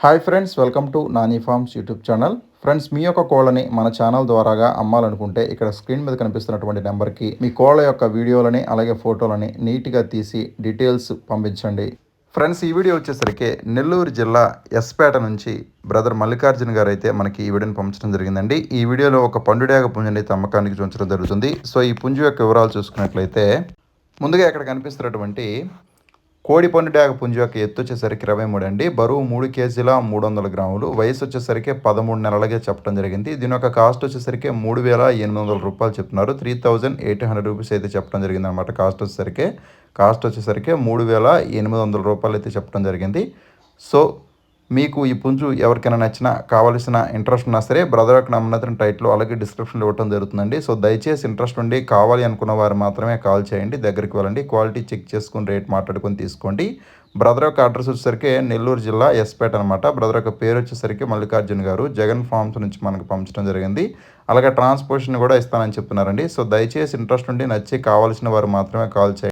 Hi friends welcome to Nani farms YouTube channel friends మీ యొక్క కోళ్ళని మన ఛానల్ ద్వారాగా అమ్మాలనుకుంటే ఇక్కడ స్క్రీన్ మీద కనిపిస్తున్నటువంటి నెంబర్కి మీ కోళ్ళ యొక్క వీడియోలని అలాగే ఫోటోలని నీట్గా తీసి డీటెయిల్స్ పంపించండి. ఫ్రెండ్స్ ఈ వీడియో వచ్చేసరికి నెల్లూరు జిల్లా ఎస్పేట నుంచి బ్రదర్ మల్లికార్జున గారు అయితే మనకి ఈ వీడియోని పంపించడం జరిగిందండి. ఈ వీడియోలో ఒక పండుడేగ పుంజుని అయితే అమ్మకానికి చూపించడం జరుగుతుంది. సో ఈ పుంజు యొక్క వివరాలు చూసుకున్నట్లయితే ముందుగా ఇక్కడ కనిపిస్తున్నటువంటి కోడి పండు డాగ పుంజు యొక్క ఎత్తు వచ్చేసరికి ఇరవై మూడు అండి. బరువు మూడు కేజీల మూడు వందల గ్రాములు. వయసు వచ్చేసరికి పదమూడు నెలలకే చెప్పడం జరిగింది. దీని యొక్క కాస్ట్ వచ్చేసరికి మూడు వేల ఎనిమిది వందల రూపాయలు చెప్తున్నారు. Three thousand eight hundred rupees అయితే చెప్పడం జరిగింది అనమాట కాస్ట్ వచ్చేసరికి. కాస్ట్ వచ్చేసరికి మూడు వేల ఎనిమిది వందల రూపాయలు అయితే చెప్పడం జరిగింది. సో మీకు ఈ పుంజు ఎవరికైనా నచ్చినా కావాల్సిన ఇంట్రెస్ట్ ఉన్నా సరే బ్రదర్ యొక్క నమ్మనతన టైట్లో అలాగే డిస్క్రిప్షన్లో ఇవ్వడం జరుగుతుందండి. సో దయచేసి ఇంట్రెస్ట్ ఉండి కావాలి అనుకున్న వారు మాత్రమే కాల్ చేయండి దగ్గరికి వెళ్ళండి క్వాలిటీ చెక్ చేసుకుని రేట్ మాట్లాడుకొని తీసుకోండి. బ్రదర్ యొక్క అడ్రస్ వచ్చేసరికి నెల్లూరు జిల్లా ఎస్పేట అనమాట బ్రదర్ యొక్క పేరు వచ్చేసరికి మల్లికార్జున్ గారు. జగన్ ఫార్మ్స్ నుంచి మనకు పంపించడం జరిగింది. అలాగే ట్రాన్స్పోర్టేషన్ కూడా ఇస్తానని చెప్తున్నారండి. సో దయచేసి ఇంట్రెస్ట్ ఉండి నచ్చి కావాల్సిన వారు మాత్రమే కాల్ చేయండి.